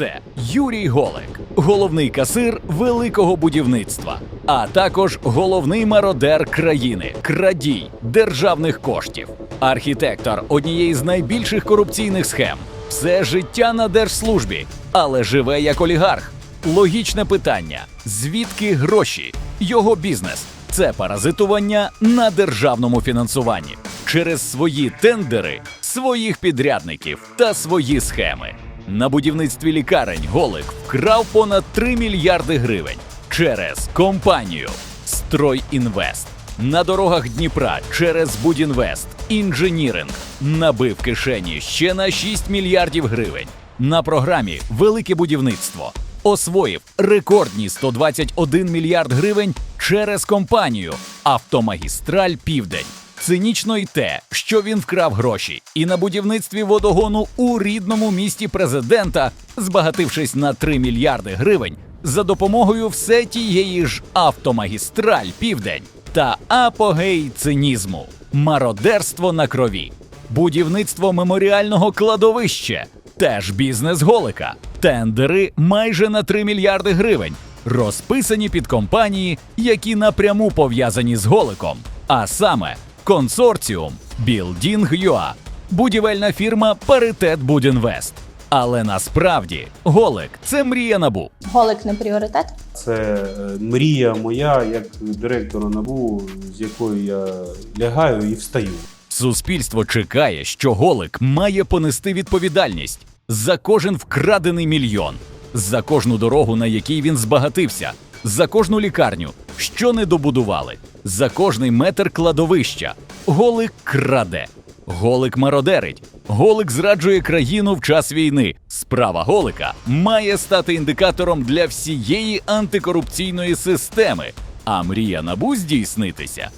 Це Юрій Голик, головний касир великого будівництва, а також головний мародер країни, крадій державних коштів, архітектор однієї з найбільших корупційних схем. Все життя на держслужбі, але живе як олігарх. Логічне питання: звідки гроші? Його бізнес це паразитування на державному фінансуванні через свої тендери, своїх підрядників та свої схеми. На будівництві лікарень Голик вкрав понад 3 мільярди гривень через компанію Стройінвест. На дорогах Дніпра через Будінвест інженіринг набив кишені ще на 6 мільярдів гривень. На програмі Велике будівництво освоїв рекордні 121 мільярд гривень через компанію Автомагістраль Південь. Цинічно й те, що він вкрав гроші і на будівництві водогону у рідному місті президента, збагатившись на 3 мільярди гривень за допомогою все тієї ж автомагістраль Південь та апогей цинізму, мародерство на крові, будівництво меморіального кладовища, теж бізнес голика, тендери майже на 3 мільярди гривень, розписані під компанії, які напряму пов'язані з голиком, а саме консорціум Building.ua, будівельна фірма Паритет Будінвест. Але насправді голик це мрія набу. Голик не пріоритет. Це е, мрія моя як директора НАБУ, з якої я лягаю і встаю. Суспільство чекає, що голик має понести відповідальність за кожен вкрадений мільйон, за кожну дорогу, на якій він збагатився, за кожну лікарню, що не добудували, за кожний метр кладовища. Голик краде. Голик мародерить. Голик зраджує країну в час війни. Справа голика має стати індикатором для всієї антикорупційної системи. А мрія набу здійснитися